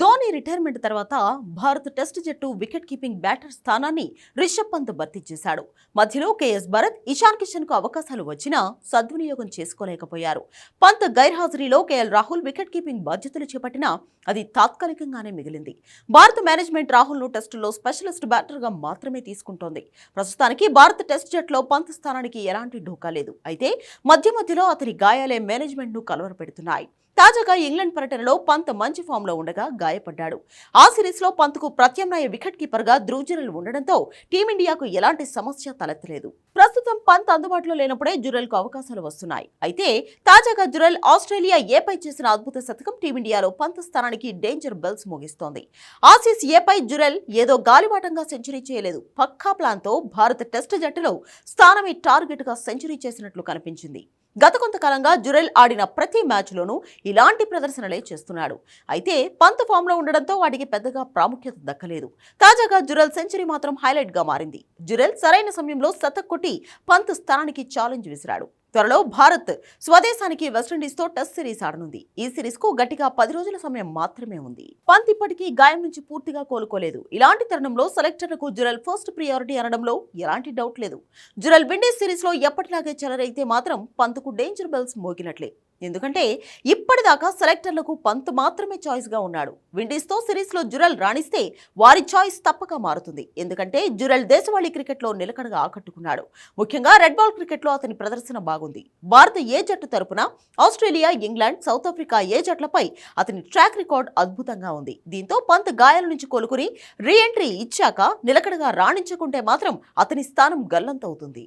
Dhoni retirement తర్వాత Bharat test జట్టు wicket keeping batter స్థానాన్ని రిషబ్ పంత్ భర్తీ చేశాడు. మధ్యలో కేఎస్ భరత్ ఇషాన్ కిషన్కు అవకాశాలు వచ్చినా సద్వినియోగం చేసుకోలేకపోయారు. పంత్ గైర్హాజరీలో కేఎల్ రాహుల్ వికెట్ కీపింగ్ బాధ్యతలు చేపట్టినా అది తాత్కాలికంగానే మిగిలింది. భారత మేనేజ్మెంట్ రాహుల్ను టెస్టులో స్పెషలిస్ట్ బ్యాటర్గా మాత్రమే తీసుకుంటోంది. ప్రస్తుతానికి భారత టెస్ట్ జట్టులో పంత్ స్థానానికి ఎలాంటి ఢోకా లేదు. అయితే మధ్య మధ్యలో అతని గాయాలే మేనేజ్మెంట్ను కలవరపెడుతున్నాయి. తాజాగా ఇంగ్లాండ్ పర్యటనలో పంత్ మంచి ఫామ్లో ఉండగా గాయపడ్డాడు. ఆ సిరీస్లో పంత్కు ప్రత్యామ్నాయ వికెట్ కీపర్గా ఉండడంతో టీమిండియాకు ఎలాంటి సమస్య తలెత్తలేదు. ప్రస్తుతం పంత్ అందుబాటులో లేనప్పుడే జురల్కు అవకాశాలు వస్తున్నాయి. అయితే తాజాగా జురల్ ఆస్ట్రేలియా ఏపై చేసిన అద్భుత శతకం టీమిండియాలో పంత్ స్థానానికి డేంజర్ బెల్స్ మోగిస్తోంది. ఆసీస్ ఏపై జురల్ ఏదో గాలివాటంగా సెంచరీ చేయలేదు. పక్కా ప్లాన్తో భారత టెస్ట్ జట్టులో స్థానమే టార్గెట్గా సెంచరీ చేసినట్లు కనిపించింది. గత కొంతకాలంగా జురెల్ ఆడిన ప్రతి మ్యాచ్లోనూ ఇలాంటి ప్రదర్శనలే చేస్తున్నాడు. అయితే పంత్ ఫామ్లో ఉండడంతో వాటికి పెద్దగా ప్రాముఖ్యత దక్కలేదు. తాజాగా జురెల్ సెంచరీ మాత్రం హైలైట్గా మారింది. జురెల్ సరైన సమయంలో శతక్ కొట్టి పంత్ స్థానానికి ఛాలెంజ్ విసిరాడు. త్వరలో భారత్ స్వదేశానికి వెస్టిండీస్తో టెస్ట్ సిరీస్ ఆడనుంది. ఈ సిరీస్కు గట్టిగా పది రోజుల సమయం మాత్రమే ఉంది. పంత్ ఇప్పటికీ గాయం నుంచి పూర్తిగా కోలుకోలేదు. ఇలాంటి తరుణంలో సెలెక్టర్లకు జురల్ ఫస్ట్ ప్రియారిటీ అనడంలో ఎలాంటి డౌట్ లేదు. జురల్ విండీస్ సిరీస్లో ఎప్పటిలాగే చెలరైతే మాత్రం పంత్కు డేంజర్ బెల్స్ మోగినట్లే. ఎందుకంటే ఇప్పటిదాకా సెలెక్టర్లకు పంత్ మాత్రమే చాయిస్గా ఉన్నాడు. విండీస్తో సిరీస్లో జురల్ రాణిస్తే వారి చాయిస్ తప్పక మారుతుంది. ఎందుకంటే జురల్ దేశవాళీ క్రికెట్లో నిలకడగా ఆకట్టుకున్నాడు. ముఖ్యంగా రెడ్ బాల్ క్రికెట్లో అతని ప్రదర్శన బాగుంది. భారత ఏ జట్టు తరపున Australia England South Africa A జట్లపై అతని ట్రాక్ రికార్డ్ అద్భుతంగా ఉంది. దీంతో పంత్ గాయాల నుంచి కోలుకుని రీ ఎంట్రీ ఇచ్చాక నిలకడగా రాణించకుంటే మాత్రం అతని స్థానం గల్లంతవుతుంది.